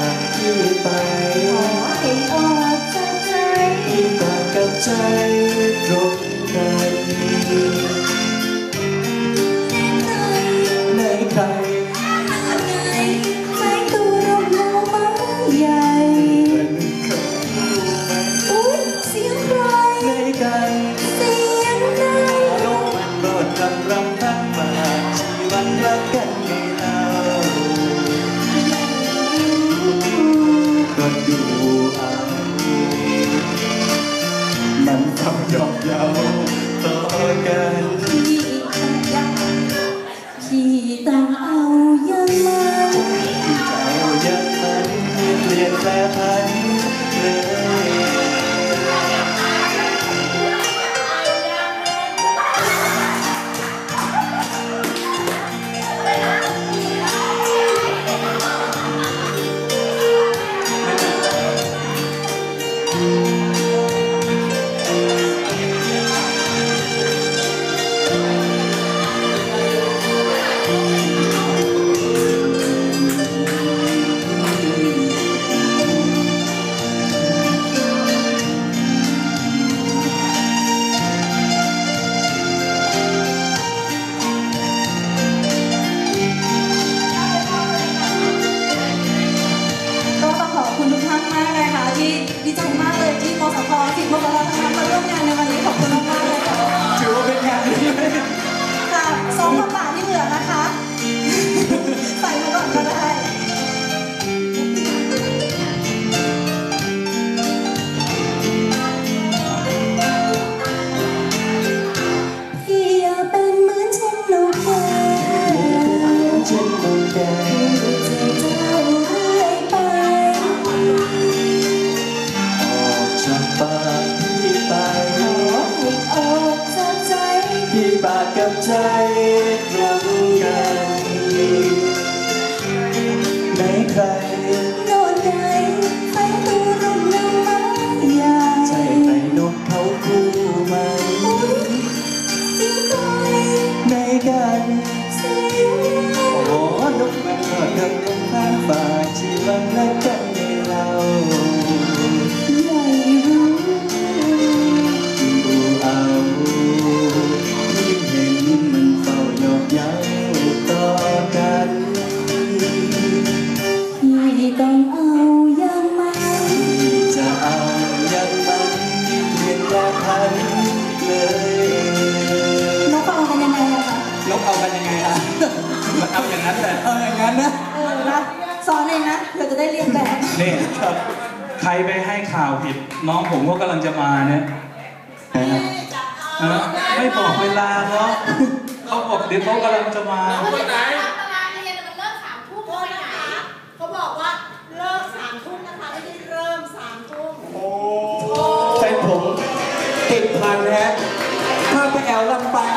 างที่ไปขอให้ออกใจฝางกับใจตรงไห dọc dạo tôi càng chỉ tao dân mang chỉ tao dân mang liền ra thành นั้นนะ เออนะสอนเองนะเผื่อจะได้เรียนแบบนี่ครับ ใครไปให้ข่าวผิด น้องผมก็กำลังจะมาเนี่ยนะไม่บอกเวลาเขาเขาบอกเดี๋ยวเขากำลังจะมา คนไาราเรียมสามทุ่มคนไหเขาบอกว่าเริ่มสามทุ่มนะคะไม่ได้เริ่มสามทุ่มโอ้เป็ผมติดพันแฮะถ้าไปแอลลำปา